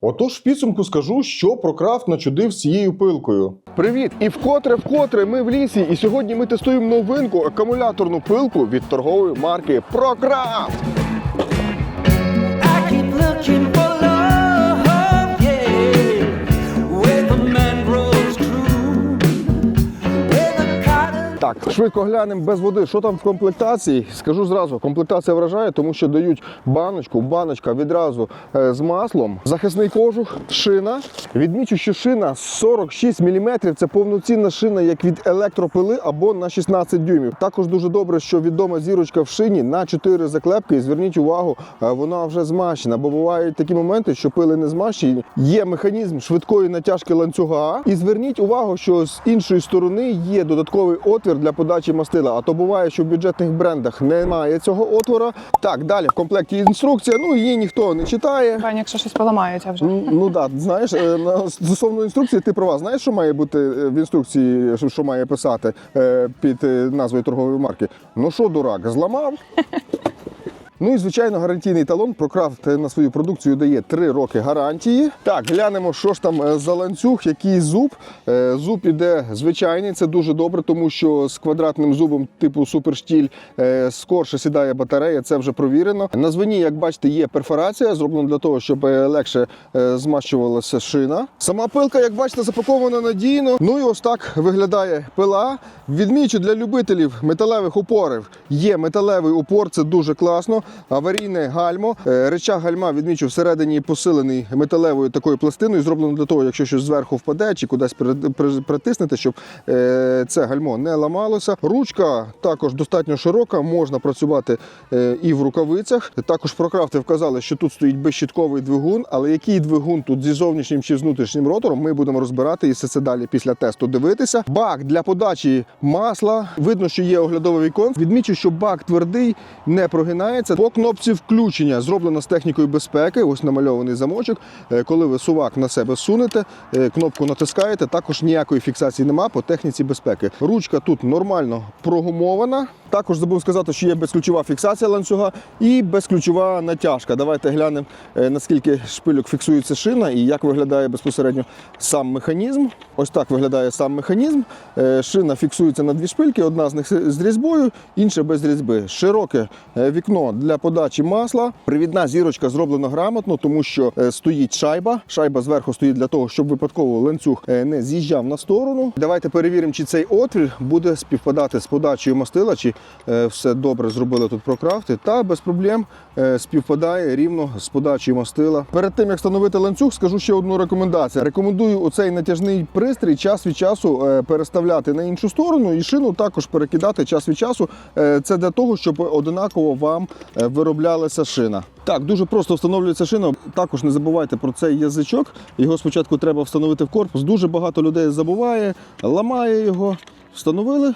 Отож, в підсумку скажу, що про крафт начудив цією пилкою. Привіт! І вкотре, вкотре ми в лісі, і сьогодні ми тестуємо новинку акумуляторну пилку від торгової марки ProCraft. Так, швидко глянемо без води. Що там в комплектації? Скажу зразу, комплектація вражає, тому що дають баночку, баночка відразу е, з маслом, захисний кожух, шина. Відмічу, що шина 46 мм це повноцінна шина, як від електропили або на 16 дюймів. Також дуже добре, що відома зірочка в шині на 4 заклепки. І зверніть увагу, е, вона вже змащена, бо бувають такі моменти, що пили не змащені. Є механізм швидкої натяжки ланцюга. І зверніть увагу, що з іншої сторони є додатковий отвір для подачі мастила. А то буває, що в бюджетних брендах немає цього отвора. Так, далі в комплекті інструкція. Ну її ніхто не читає. Пані, якщо щось поламається вже. Ну так, да, знаєш, е, стосовно інструкції, ти права. Знаєш, що має бути е, в інструкції, що- має писати е, під назвою торгової марки? Ну що, дурак, зламав? Ну і звичайно, гарантійний талон ProCraft на свою продукцію дає 3 роки гарантії. Так, глянемо, що ж там е, за ланцюг, який зуб. Е, Зуб іде звичайний, це дуже добре, тому що з квадратним зубом типу суперштіль е, скорше сідає батарея, це вже провірено. На звені, як бачите, є перфорація, зроблена для того, щоб легше змащувалася шина. Сама пилка, як бачите, запакована надійно. Ну і ось так виглядає пила. Відмічу для любителів металевих упорів. Є металевий упор, це дуже класно. Аварійне гальмо. Е, Речах гальма відмічу всередині посилений металевою такою пластиною, зроблено для того, якщо щось зверху впаде чи кудись при- при- притиснете, щоб е, це гальмо не ламалося. Ручка також достатньо широка, можна працювати е, і в рукавицях. Також прокрафти вказали, що тут стоїть безщітковий двигун, але який двигун тут зі зовнішнім чи внутрішнім ротором, ми будемо розбирати і все це далі після тесту дивитися. Бак для подачі масла. Видно, що є оглядовий вікон. Відмічу, що бак твердий, не прогинається. По кнопці включення зроблено з технікою безпеки. Ось намальований замочок. Е, Коли ви сувак на себе сунете, е, кнопку натискаєте, також ніякої фіксації нема по техніці безпеки. Ручка тут нормально прогумована. Також забув сказати, що є безключова фіксація ланцюга і безключова натяжка. Давайте глянемо, е, наскільки шпильок фіксується шина і як виглядає безпосередньо сам механізм. Ось так виглядає сам механізм. Шина фіксується на дві шпильки, одна з них з різьбою, інша без різьби. Широке вікно для подачі масла. Привідна зірочка зроблена грамотно, тому що е, стоїть шайба. Шайба зверху стоїть для того, щоб випадково ланцюг е, не з'їжджав на сторону. Давайте перевіримо, чи цей отвір буде співпадати з подачею мастила, чи е, все добре зробили тут прокрафти. Та без проблем співпадає рівно з подачею мастила. Перед тим як встановити ланцюг, скажу ще одну рекомендацію. Рекомендую оцей натяжний пристрій час від часу переставляти на іншу сторону і шину також перекидати час від часу. Це для того, щоб одинаково вам вироблялася шина. Так, дуже просто встановлюється шина. Також не забувайте про цей язичок. Його спочатку треба встановити в корпус. Дуже багато людей забуває, ламає його. Встановили,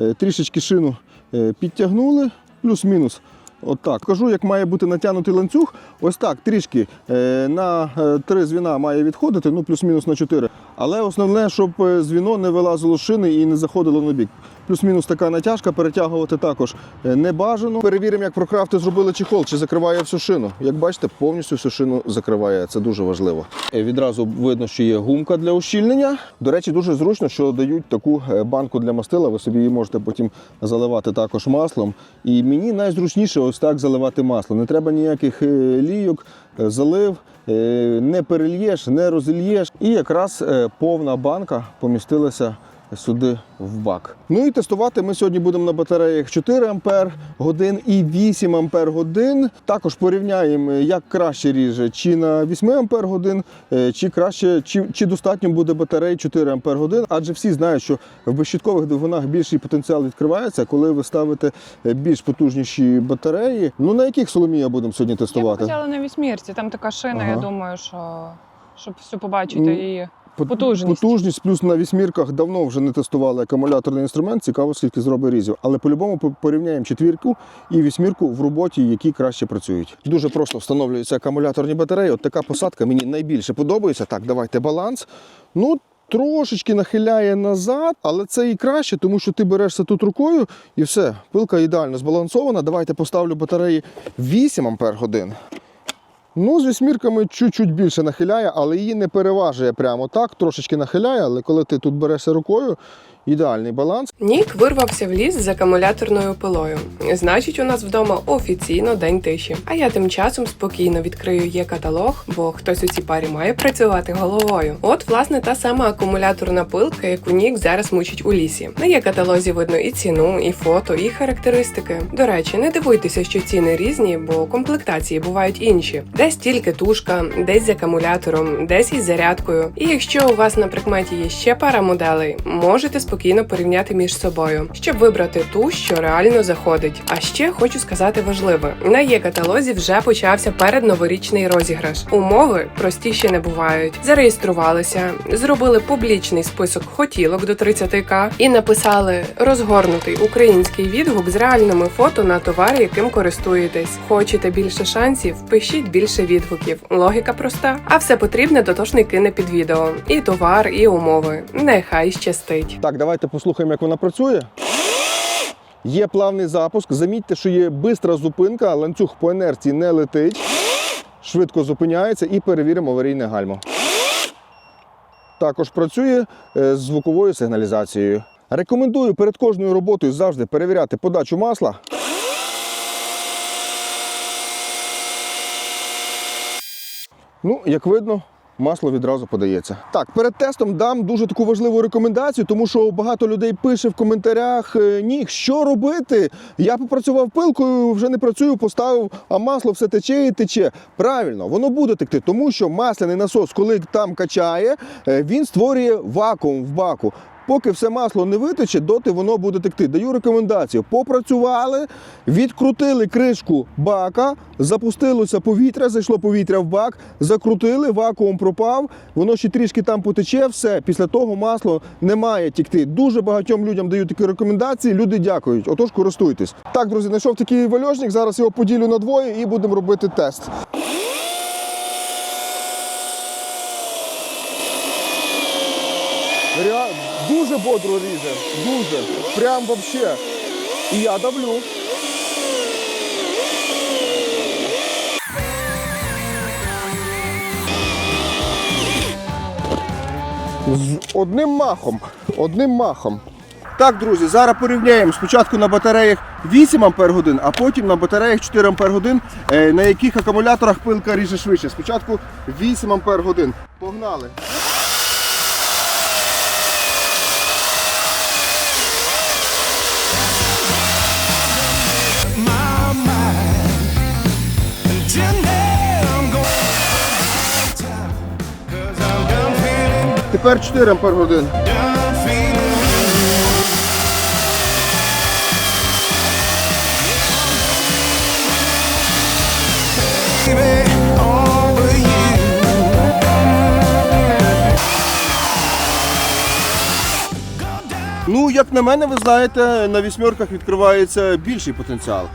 е, трішечки шину е, підтягнули, плюс-мінус. Отак. Кажу, як має бути натягнутий ланцюг. Ось так, трішки е, на е, три звіна має відходити, ну плюс-мінус на чотири. Але основне, щоб е, звіно не вилазило з шини і не заходило на бік. Плюс-мінус така натяжка, перетягувати також е, не бажано. Перевіримо, як прокрафти зробили чехол, чи закриває всю шину. Як бачите, повністю всю шину закриває. Це дуже важливо. Е, Відразу видно, що є гумка для ущільнення. До речі, дуже зручно, що дають таку е, банку для мастила. Ви собі її можете потім заливати також маслом. І мені найзручніше ось так заливати масло. Не треба ніяких лійок, залив. Не перельєш, не розільєш. І якраз повна банка помістилася сюди в бак. Ну і тестувати ми сьогодні будемо на батареях 4 ампер годин і 8 ампер годин. Також порівняємо, як краще ріже, чи на 8 ампер годин, е, чи краще, чи, чи достатньо буде батарей 4 ампер годин. Адже всі знають, що в безщіткових двигунах більший потенціал відкривається, коли ви ставите е, більш потужніші батареї. Ну на яких Соломія будемо сьогодні Я б тестувати? хотіла на вісьмірці, там така шина, Ага. я думаю, що щоб все побачити Ну, і Пот- Потужність. Потужність плюс на вісьмірках давно вже не тестували акумуляторний інструмент. Цікаво, скільки зробить різів. Але по-любому порівняємо четвірку і вісьмірку в роботі, які краще працюють. Дуже просто встановлюються акумуляторні батареї. От така посадка мені найбільше подобається. Так, давайте баланс. Ну, трошечки нахиляє назад, але це і краще, тому що ти берешся тут рукою і все, пилка ідеально збалансована. Давайте поставлю батареї 8 ампер годин. Ну, з вісьмірками чуть-чуть більше нахиляє, але її не переважує прямо так, трошечки нахиляє, але коли ти тут берешся рукою, ідеальний баланс. Нік вирвався в ліс з акумуляторною пилою. Значить, у нас вдома офіційно день тиші. А я тим часом спокійно відкрию є каталог, бо хтось у цій парі має працювати головою. От, власне, та сама акумуляторна пилка, яку Нік зараз мучить у лісі. На є каталозі видно і ціну, і фото, і характеристики. До речі, не дивуйтеся, що ціни різні, бо комплектації бувають інші. Десь тільки тушка, десь з акумулятором, десь із зарядкою. І якщо у вас на прикметі є ще пара моделей, можете спокійно порівняти між собою, щоб вибрати ту, що реально заходить. А ще хочу сказати важливе: на є каталозі вже почався передноворічний розіграш. Умови простіші не бувають. Зареєструвалися, зробили публічний список хотілок до 30к і написали розгорнутий український відгук з реальними фото на товар, яким користуєтесь. Хочете більше шансів? Пишіть більше відгуків. Логіка проста. А все потрібне дотошний кине під відео. І товар, і умови. Нехай щастить. Так, давайте послухаємо, як вона працює. Є плавний запуск. Замітьте, що є бистра зупинка, ланцюг по інерції не летить. Швидко зупиняється і перевіримо аварійне гальмо. Також працює е, з звуковою сигналізацією. Рекомендую перед кожною роботою завжди перевіряти подачу масла. Ну, як видно, масло відразу подається. Так, перед тестом дам дуже таку важливу рекомендацію, тому що багато людей пише в коментарях: е, ні, що робити? Я попрацював пилкою, вже не працюю, поставив, а масло все тече і тече. Правильно, воно буде текти, тому що масляний насос, коли там качає, е, він створює вакуум в баку. Поки все масло не витече, доти воно буде текти. Даю рекомендацію. Попрацювали, відкрутили кришку бака, запустилося повітря, зайшло повітря в бак, закрутили, вакуум пропав, воно ще трішки там потече, все. Після того масло не має текти. Дуже багатьом людям даю такі рекомендації. Люди дякують. Отож, користуйтесь. Так, друзі, знайшов такий вальожник. Зараз його поділю на двоє і будемо робити тест. Реально, дуже бодро ріже. Дуже. Прям вообще. І я давлю. З одним махом. Одним махом. Так, друзі, зараз порівняємо спочатку на батареях 8 Ампер годин, а потім на батареях 4 Ампер годин, е, на яких акумуляторах пилка ріже швидше. Спочатку 8 Ампер годин. Погнали. Тепер 4 Ампер годин. Ну, як на мене, ви знаєте, на вісьмерках відкривається більший потенціал.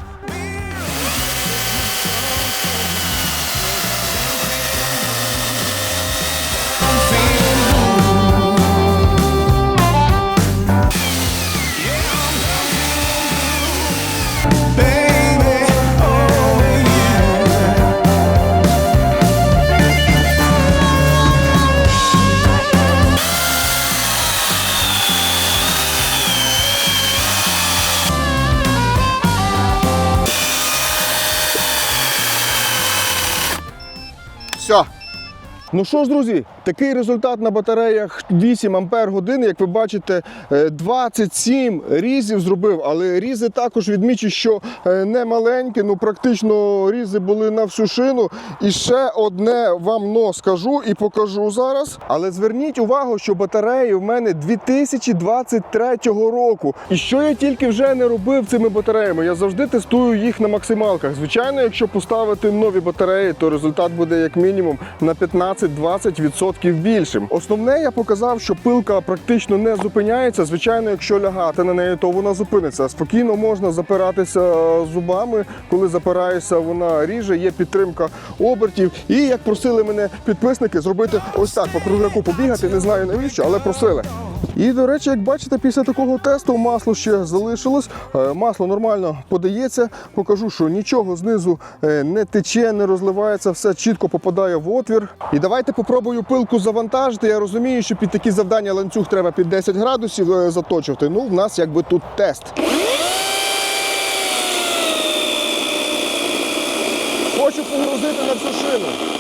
Ну що ж, друзі, такий результат на батареях 8 Ампер годин. Як ви бачите, е, 27 різів зробив, але різи також відмічу, що е, не маленькі, ну практично різи були на всю шину. І ще одне вам но скажу і покажу зараз. Але зверніть увагу, що батареї в мене 2023 року. І що я тільки вже не робив цими батареями, я завжди тестую їх на максималках. Звичайно, якщо поставити нові батареї, то результат буде як мінімум на 15-20% більшим. Основне я показав, що пилка практично не зупиняється. Звичайно, якщо лягати на неї, то вона зупиниться. Спокійно можна запиратися зубами. Коли запираєшся, вона ріже, є підтримка обертів. І як просили мене підписники, зробити ось так по кругляку побігати. Не знаю навіщо, але просили. І, до речі, як бачите, після такого тесту масло ще залишилось. Е, Масло нормально подається. Покажу, що нічого знизу е, не тече, не розливається, все чітко попадає в отвір. І давайте попробую пилку завантажити. Я розумію, що під такі завдання ланцюг треба під 10 градусів е, заточувати. Ну, в нас якби тут тест. Хочу погрузити на всю шину.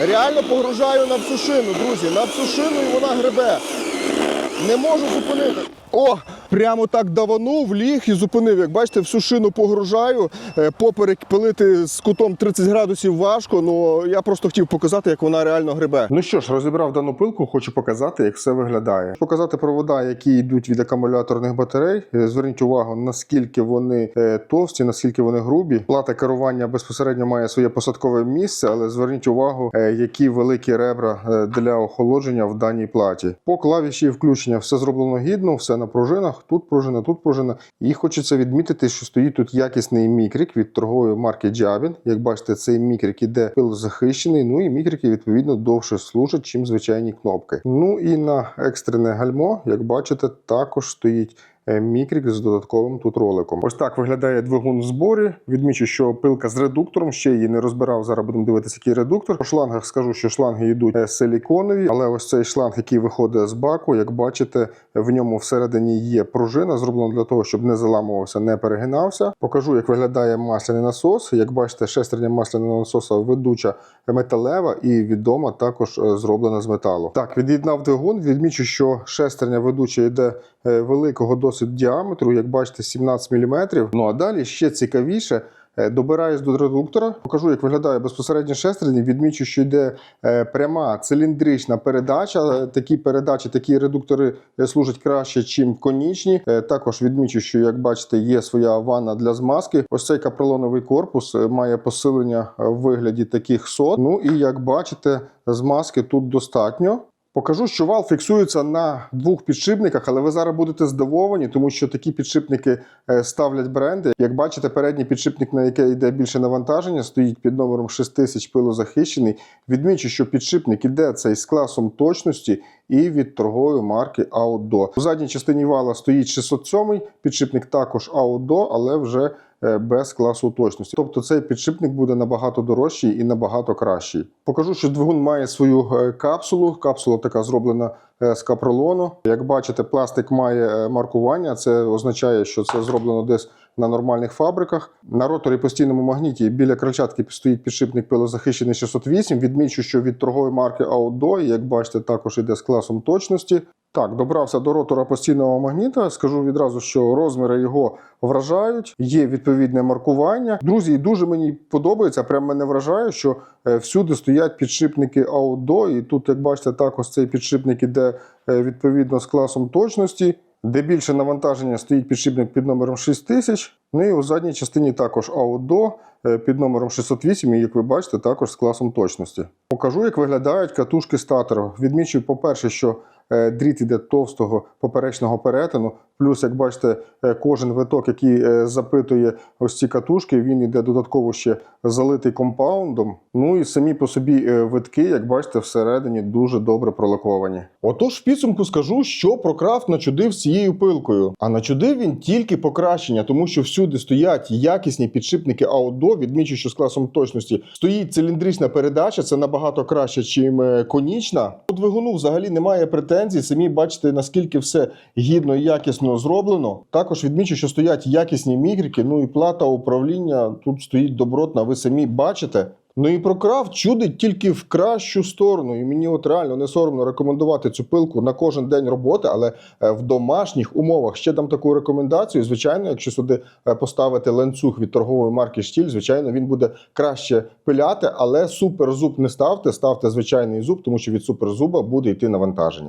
Реально погружаю на всю шину, друзі, на всю шину і вона гребе. Не можу зупинити. О, прямо так даванув, ліг і зупинив. Як бачите, всю шину погружаю. Е, Поперек пилити з кутом 30 градусів важко, але я просто хотів показати, як вона реально гребе. Ну що ж, розібрав дану пилку, хочу показати, як все виглядає. Показати провода, які йдуть від акумуляторних батарей. Е, Зверніть увагу, наскільки вони е, товсті, наскільки вони грубі. Плата керування безпосередньо має своє посадкове місце, але зверніть увагу, які великі ребра для охолодження в даній платі. По клавіші включення все зроблено гідно, все на пружинах. Тут пружина, тут пружина. І хочеться відмітити, що стоїть тут якісний мікрик від торгової марки Javin. Як бачите, цей мікрик іде пил захищений. Ну і мікрики відповідно довше служать, чим звичайні кнопки. Ну і на екстрене гальмо, як бачите, також стоїть. Е, Мікрик з додатковим тут роликом. Ось так виглядає двигун в зборі. Відмічу, що пилка з редуктором ще її не розбирав. Зараз будемо дивитися, який редуктор. По шлангах скажу, що шланги йдуть е, силіконові, але ось цей шланг, який виходить з баку, як бачите, в ньому всередині є пружина, зроблена для того, щоб не заламувався, не перегинався. Покажу, як виглядає масляний насос. Як бачите, шестерня масляного насоса ведуча металева і відома також е, зроблена з металу. Так, від'єднав двигун. Відмічу, що шестерня ведуча йде великого досить діаметру, як бачите, 17 мм. Ну а далі ще цікавіше. Е, Добираюсь до редуктора, покажу, як виглядає безпосередньо шестерні. Відмічу, що йде е, пряма циліндрична передача. Е, Такі передачі, такі редуктори служать краще, ніж конічні. Також відмічу, що як бачите, є своя ванна для змазки. Ось цей капролоновий корпус має посилення в вигляді таких сот. Ну і як бачите, змазки тут достатньо. Покажу, що вал фіксується на двох підшипниках, але ви зараз будете здивовані, тому що такі підшипники е, ставлять бренди. Як бачите, передній підшипник, на який йде більше навантаження, стоїть під номером 6000 пилозахищений. Відмічу, що підшипник іде цей з класом точності і від торгової марки Outdo. У задній частині вала стоїть 607 підшипник також Outdo, але вже без класу точності. Тобто цей підшипник буде набагато дорожчий і набагато кращий. Покажу, що двигун має свою е, капсулу. Капсула така зроблена е, з капролону. Як бачите, пластик має е, маркування. Це означає, що це зроблено десь на нормальних фабриках. На роторі постійному магніті біля крильчатки стоїть підшипник пилозахищений 608. Відмічу, що від торгової марки Outdo, як бачите, також іде з класом точності. Так, добрався до ротора постійного магніта. Скажу відразу, що розміри його вражають, є відповідне маркування. Друзі, дуже мені подобається. Прям мене вражає, що е, всюди стоять підшипники Outdo, і тут, як бачите, також цей підшипник іде е, відповідно з класом точності. Де більше навантаження стоїть підшипник під номером 6000. Ну і у задній частині також Outdo е, під номером 608, і як ви бачите, також з класом точності. Покажу, як виглядають катушки статору. Відмічу, по-перше, що дріт іде товстого поперечного перетину. Плюс, як бачите, е, кожен виток, який е, запитує ось ці катушки, він іде додатково ще залитий компаундом. Ну і самі по собі е, витки, як бачите, всередині дуже добре пролаковані. Отож, в підсумку скажу, що ProCraft начудив з цією пилкою. А начудив він тільки покращення, тому що всюди стоять якісні підшипники Outdo. Відмічу, що з класом точності стоїть циліндрична передача, це набагато краще, чим е, конічна. У двигуну взагалі немає претензій. Самі бачите, наскільки все гідно і якісно зроблено. Також відмічу, що стоять якісні мігрики, ну і плата управління тут стоїть добротна. Ви самі бачите. Ну і прокрав чудить тільки в кращу сторону. І мені от реально не соромно рекомендувати цю пилку на кожен день роботи, але е, в домашніх умовах ще дам таку рекомендацію. Звичайно, якщо сюди е, поставити ланцюг від торгової марки Штіль, звичайно, він буде краще пиляти, але суперзуб не ставте, ставте звичайний зуб, тому що від суперзуба буде йти навантаження.